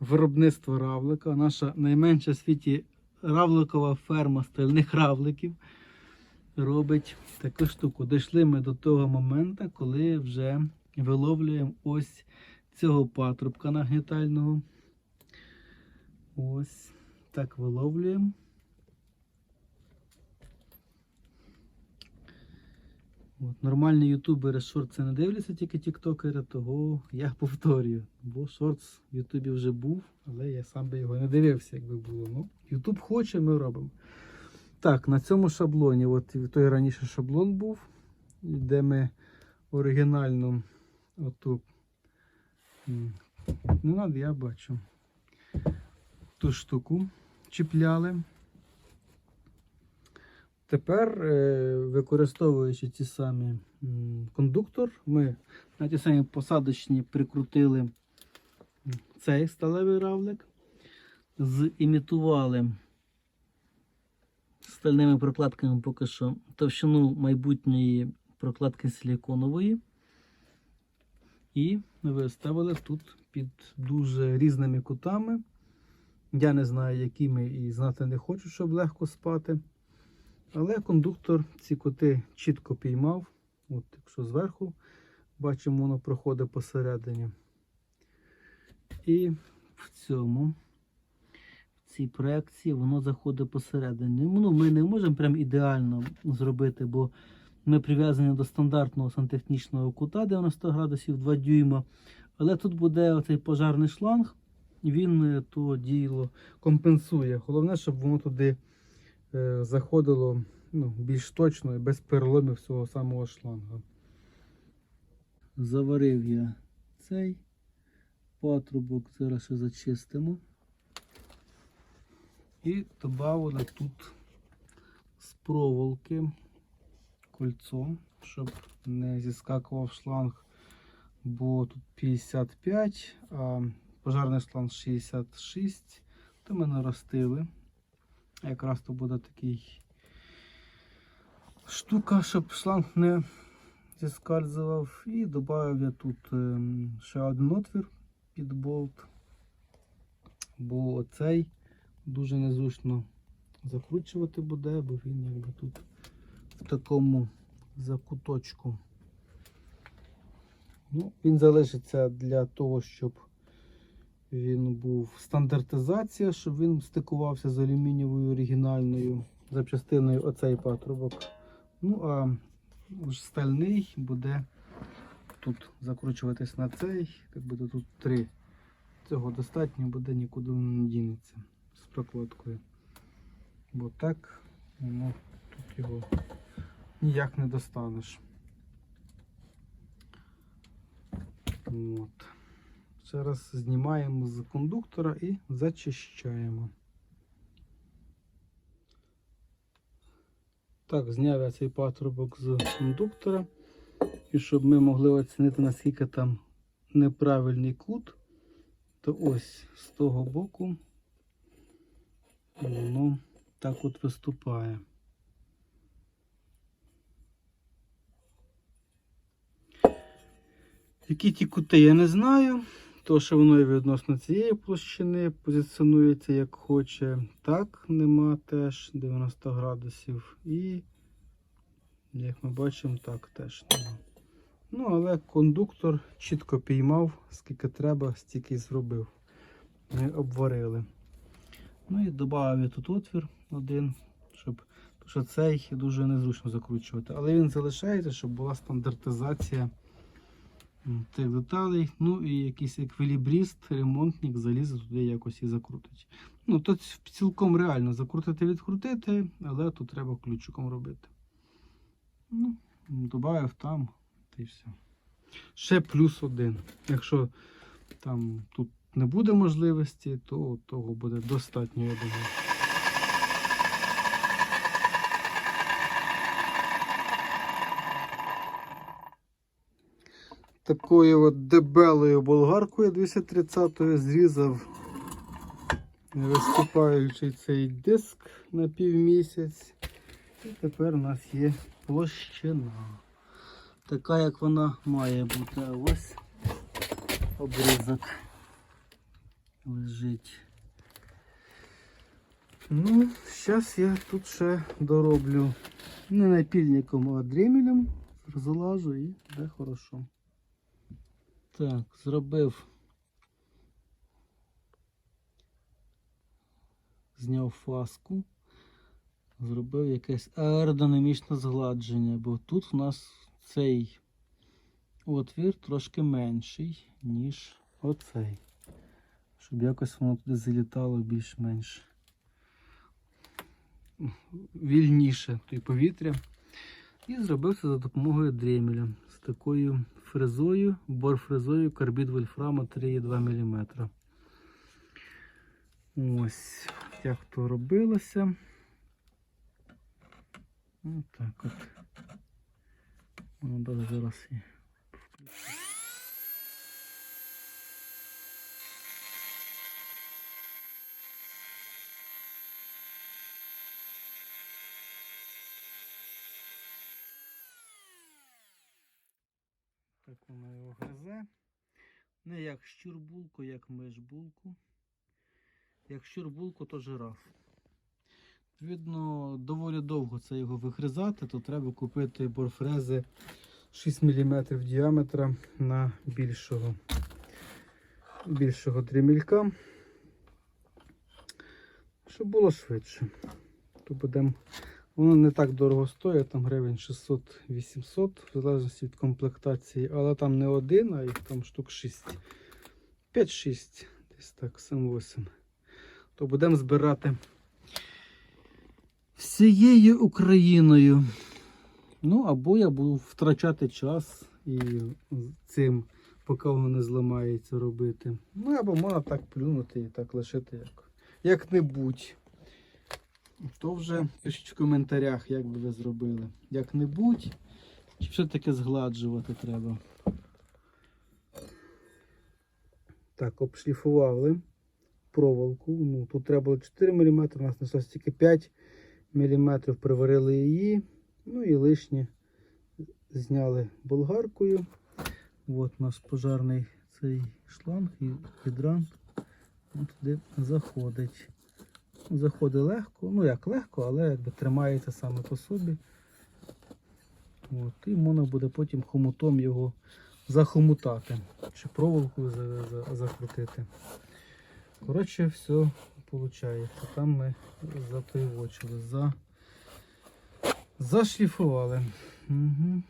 виробництво равлика. Наша найменша в світі равликова ферма стальних равликів робить таку штуку. Дійшли ми до того моменту, коли вже виловлюємо ось цього патрубка нагнітального. Ось так виловлюємо. От, нормальні ютубери шорти не дивляться, тільки тіктокери, того я повторюю. Бо шортс в Ютубі вже був, але я сам би його не дивився, якби було. Ну, Ютуб хоче, ми робимо. Так, на цьому шаблоні, от той раніше шаблон був, де ми оригінальну оту. треба, я бачу. Ту штуку чіпляли. Тепер, е, використовуючи ті самі кондуктор, ми на ті самі посадочні прикрутили цей сталевий равлик, зімітували стальними прокладками поки що товщину майбутньої прокладки силіконової. І виставили тут під дуже різними кутами. Я не знаю, якими і знати не хочу, щоб легко спати. Але кондуктор ці кути чітко піймав. От, якщо зверху бачимо, воно проходить посередині. І в цьому, в цій проекції, воно заходить посередині. Ну, ми не можемо прям ідеально зробити, бо ми прив'язані до стандартного сантехнічного кута 90 градусів 2 дюйма. Але тут буде оцей пожарний шланг, він е, то діло компенсує. Головне, щоб воно туди заходило ну, більш точно і без переломів цього самого шланга. Заварив я цей патрубок, зараз ще зачистимо. І додали тут з проволоки кольцо, щоб не зіскакував шланг, бо тут 55, а пожарний шланг 66, то ми наростили. Якраз то буде такий штука, щоб шланг не зіскальзував. І додав я тут ем, ще один отвір під болт, бо оцей дуже незручно закручувати буде, бо він якби тут в такому закуточку. Ну, Він залишиться для того, щоб він був стандартизація, щоб він стикувався з алюмінієвою оригінальною запчастиною оцей патрубок. Ну, а стальний буде тут закручуватись на цей, так буде тут три. Цього достатньо буде, нікуди не дінеться з прокладкою. Бо так воно тут його ніяк не достанеш. От. Зараз знімаємо з кондуктора і зачищаємо. Так, зняв я цей патрубок з кондуктора. І щоб ми могли оцінити, наскільки там неправильний кут, то ось з того боку воно так от виступає. Які ті кути я не знаю, то і відносно цієї площини позиціонується як хоче. Так, нема теж 90 градусів. І, як ми бачимо, так теж нема. Ну, але кондуктор чітко піймав, скільки треба, стільки зробив. Ми обварили. Ну і додав я тут отвір один, щоб тому що цей дуже незручно закручувати. Але він залишається, щоб була стандартизація тих деталей. Ну і якийсь еквілібріст, ремонтник залізе туди якось і закрутить. Ну, тут цілком реально закрутити, відкрутити, але тут треба ключиком робити. Ну, Добавив там, та й все. Ще плюс один. Якщо там тут не буде можливості, то того буде достатньо, я думаю. Такою от дебелою болгаркою 230 зрізав виступаючий цей диск на півмісяць. І тепер у нас є площина. Така, як вона має бути. А Ось обрізок. лежить. Ну, зараз я тут ще дороблю не напільником, а дремелем. Залажу і буде хорошо. Так, зробив. Зняв фаску. Зробив якесь аеродинамічне згладження, бо тут у нас цей отвір трошки менший, ніж оцей. Щоб якось воно туди залітало більш-менш вільніше той повітря. І зробив це за допомогою дремеля такою фрезою, борфрезою карбід вольфрама 3,2 мм. Ось як то робилося. Ось так от. Воно даже зараз і Так воно його гризе. Не як щурбулку, як межбулку. Як щурбулку, то жираф. Відповідно, доволі довго це його вигризати, то треба купити борфрези 6 мм діаметра на більшого, більшого дрімілька. Щоб було швидше. То будемо Воно не так дорого стоїть, там гривень 600-800, в залежності від комплектації, але там не один, а їх там штук 6. 5-6, десь так, 7-8. То будемо збирати всією Україною. Ну, або я буду втрачати час і цим, поки воно не зламається робити. Ну, або можна так плюнути і так лишити як, як-небудь. То вже пишіть в коментарях, як би ви зробили. Як-небудь, чи все-таки згладжувати треба. Так, обшліфували проволоку. Ну, тут треба було 4 мм, у нас неслось тільки 5 мм, приварили її. Ну і лишнє зняли болгаркою. От у нас пожарний цей шланг і гідрант. Туди заходить. Заходить легко, ну як легко, але якби тримається саме по собі. От, і можна буде потім хомутом його захомутати, чи за, закрутити. Коротше, все виходить. Там ми затоювачили, за, зашліфували. Угу.